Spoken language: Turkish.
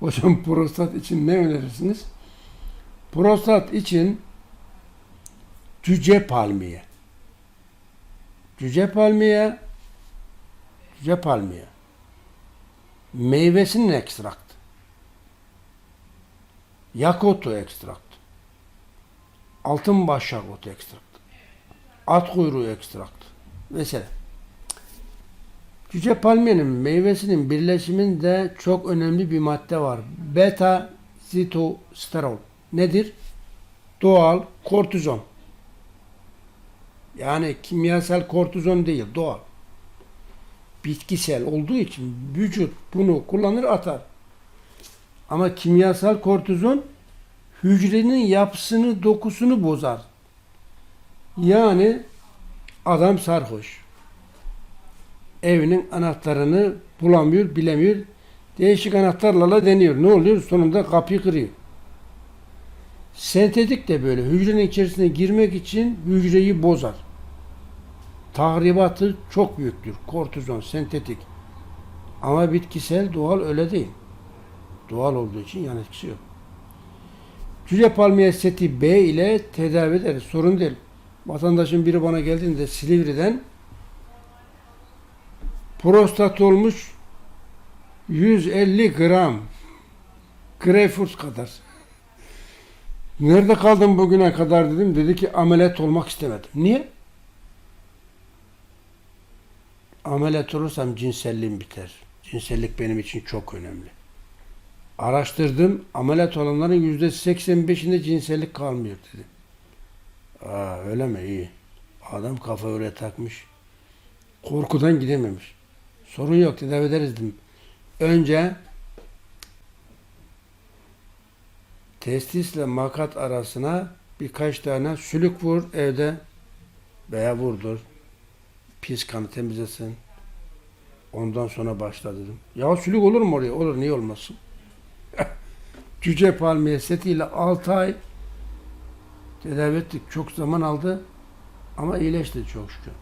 Hocam prostat için ne önerirsiniz? Prostat için cüce palmiye. Cüce palmiye cüce palmiye meyvesinin ekstraktı. Yakotu ekstraktı. Altın başak otu ekstraktı. At kuyruğu ekstraktı. Mesela Cüce palmiyenin meyvesinin birleşiminde çok önemli bir madde var. Beta sitosterol. Nedir? Doğal kortizon. Yani kimyasal kortizon değil, doğal. Bitkisel olduğu için vücut bunu kullanır atar. Ama kimyasal kortizon hücrenin yapısını, dokusunu bozar. Yani adam sarhoş evinin anahtarını bulamıyor, bilemiyor. Değişik anahtarlarla deniyor. Ne oluyor? Sonunda kapıyı kırıyor. Sentetik de böyle. Hücrenin içerisine girmek için hücreyi bozar. Tahribatı çok büyüktür. Kortizon, sentetik. Ama bitkisel, doğal öyle değil. Doğal olduğu için yan etkisi yok. Cüce palmiye seti B ile tedavi ederiz. Sorun değil. Vatandaşın biri bana geldiğinde Silivri'den prostat olmuş 150 gram greyfurt kadar. Nerede kaldın bugüne kadar dedim. Dedi ki ameliyat olmak istemedim. Niye? Ameliyat olursam cinselliğim biter. Cinsellik benim için çok önemli. Araştırdım. Ameliyat olanların yüzde 85'inde cinsellik kalmıyor dedi. Aa öyle mi? İyi. Adam kafa öyle takmış. Korkudan gidememiş. Sorun yok tedavi ederiz dedim. Önce testisle makat arasına birkaç tane sülük vur evde veya vurdur. Pis kanı temizlesin. Ondan sonra başla dedim. Ya sülük olur mu oraya? Olur niye olmasın? Cüce palmiye setiyle 6 ay tedavi ettik. Çok zaman aldı ama iyileşti çok şükür.